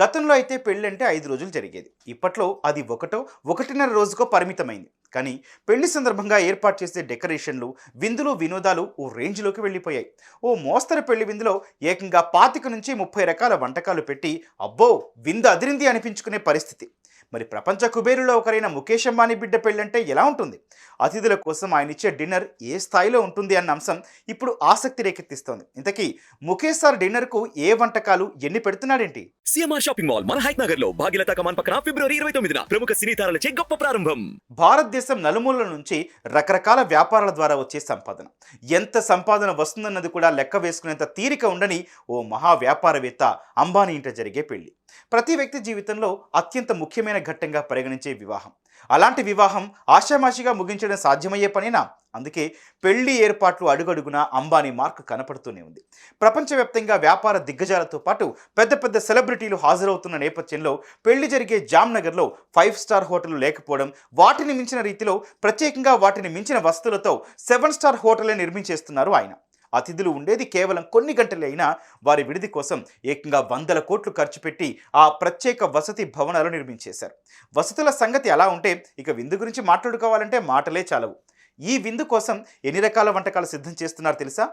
గతంలో అయితే పెళ్ళంటే ఐదు రోజులు జరిగేది. ఇప్పట్లో అది ఒకటో ఒకటిన్నర రోజుకో పరిమితమైంది. కానీ పెళ్ళి సందర్భంగా ఏర్పాటు చేసే డెకరేషన్లు విందులు వినోదాలు ఓ రేంజ్లోకి వెళ్ళిపోయాయి. ఓ మోస్తరు పెళ్ళి విందులో ఏకంగా పాతిక నుంచి ముప్పై రకాల వంటకాలు పెట్టి అబ్బో విందు అదిరింది అనిపించుకునే పరిస్థితి. మరి ప్రపంచ కుబేరులో ఒకరైన ముఖేష్ అంబానీ బిడ్డ పెళ్ళంటే ఎలా ఉంటుంది? అతిథుల కోసం ఆయన ఇచ్చే డిన్నర్ ఏ స్థాయిలో ఉంటుంది అన్న అంశం ఇప్పుడు ఆసక్తి రేకెత్తిస్తోంది. ఇంతకీ ముఖేష్ సార్ డిన్నర్కు ఏ వంటకాలు ఎన్ని పెడుతున్నాడేంటి? సిఎంఆర్ షాపింగ్ మాల్ మన హైట్ నగర్లో భాగ్యలత కమాన్ పక్కన ఫిబ్రవరి ఇరవై తొమ్మిదిన ప్రముఖ సినీ తారలచే గొప్ప ప్రారంభం. భారతదేశం నలుమూలల నుంచి రకరకాల వ్యాపారాల ద్వారా వచ్చే సంపాదన. ఎంత సంపాదన వస్తుందన్నది కూడా లెక్క వేసుకునేంత తీరిక ఉండని ఓ మహా వ్యాపారవేత్త అంబానీ ఇంట జరిగే పెళ్ళి ప్రతి వ్యక్తి జీవితంలో అత్యంత ముఖ్యమైన ఘట్టంగా పరిగణించే వివాహం. అలాంటి వివాహం ఆషామాషిగా ముగించడం సాధ్యమయ్యే పనేనా? అందుకే పెళ్ళి ఏర్పాట్లు అడుగడుగునా అంబానీ మార్క్ కనపడుతూనే ఉంది. ప్రపంచవ్యాప్తంగా వ్యాపార దిగ్గజాలతో పాటు పెద్ద పెద్ద సెలబ్రిటీలు హాజరవుతున్న నేపథ్యంలో పెళ్ళి జరిగే జామ్నగర్లో ఫైవ్ స్టార్ హోటళ్ళు లేకపోవడం వాటిని మించిన రీతిలో ప్రత్యేకంగా వాటిని మించిన వస్తువులతో సెవెన్ స్టార్ హోటలే నిర్మించేస్తున్నారు ఆయన. అతిథులు ఉండేది కేవలం కొన్ని గంటలే అయినా వారి విడిది కోసం ఏకంగా వందల కోట్లు ఖర్చు పెట్టి ఆ ప్రత్యేక వసతి భవనాలు నిర్మించేశారు. వసతుల సంగతి అలా ఉంటే ఇక విందు గురించి మాట్లాడుకోవాలంటే మాటలే చాలవు. ఈ విందు కోసం ఎన్ని రకాల వంటకాలు సిద్ధం చేస్తున్నారు తెలుసా?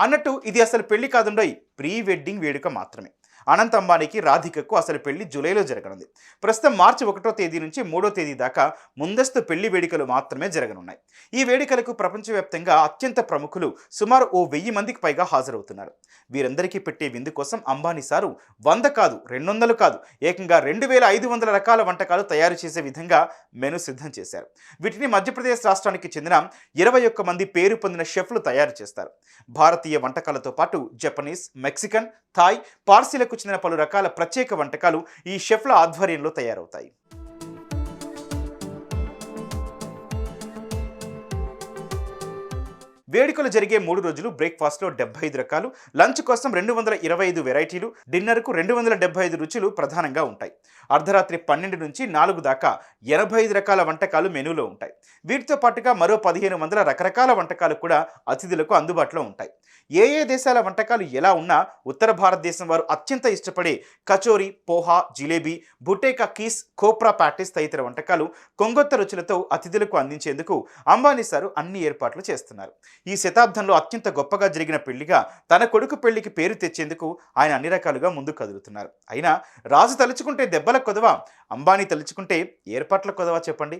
అన్నట్టు ఇది అసలు పెళ్ళి కాదుండోయ్ ప్రీ వెడ్డింగ్ వేడుక మాత్రమే. అనంత్ అంబానీకి రాధికకు అసలు పెళ్ళి జూలైలో జరగనుంది. ప్రస్తుతం మార్చి ఒకటో తేదీ నుంచి మూడో తేదీ దాకా ముందస్తు పెళ్ళి వేడుకలు మాత్రమే జరగనున్నాయి. ఈ వేడుకలకు ప్రపంచవ్యాప్తంగా అత్యంత ప్రముఖులు సుమారు ఓ వెయ్యి మందికి పైగా హాజరవుతున్నారు. వీరందరికీ పెట్టే విందు కోసం అంబానీ సారు వంద కాదు రెండు వందలు కాదు ఏకంగా రెండు వేల ఐదు వందల రకాల వంటకాలు తయారు చేసే విధంగా మెను సిద్ధం చేశారు. వీటిని మధ్యప్రదేశ్ రాష్ట్రానికి చెందిన ఇరవై ఒక్క మంది పేరు పొందిన షెఫ్లు తయారు చేస్తారు. భారతీయ వంటకాలతో పాటు జపనీస్ మెక్సికన్ థాయ్ పార్సీలకు చెందిన పలు రకాల ప్రత్యేక వంటకాలు ఈ షెఫ్ల ఆధ్వర్యంలో తయారవుతాయి. వేడుకలు జరిగే మూడు రోజులు బ్రేక్ఫాస్ట్లో డెబ్బై ఐదు రకాలు లంచ్ కోసం రెండు వందల ఇరవై ఐదు వెరైటీలు డిన్నర్కు రెండు వందల డెబ్బై ఐదు రుచులు ప్రధానంగా ఉంటాయి. అర్ధరాత్రి పన్నెండు నుంచి నాలుగు దాకా ఎనభై ఐదు రకాల వంటకాలు మెనూలో ఉంటాయి. వీటితో పాటుగా మరో పదిహేను వందల రకరకాల వంటకాలు కూడా అతిథులకు అందుబాటులో ఉంటాయి. ఏ ఏ దేశాల వంటకాలు ఎలా ఉన్నా ఉత్తర భారతదేశం వారు అత్యంత ఇష్టపడే కచోరీ పోహా జిలేబీ బుటేకా కీస్ కోప్రా ప్యాటిస్ తదితర వంటకాలు కొంగొత్త రుచులతో అతిథులకు అందించేందుకు అంబానీ సారు అన్ని ఏర్పాట్లు చేస్తున్నారు. ఈ శతాబ్దంలో అత్యంత గొప్పగా జరిగిన పెళ్ళిగా తన కొడుకు పెళ్ళికి పేరు తెచ్చేందుకు ఆయన అన్ని రకాలుగా ముందుకు కదులుతున్నారు. అయినా రాజు తలుచుకుంటే దెబ్బల కొదవా అంబానీ తలుచుకుంటే ఏర్పాట్ల కొదవా చెప్పండి?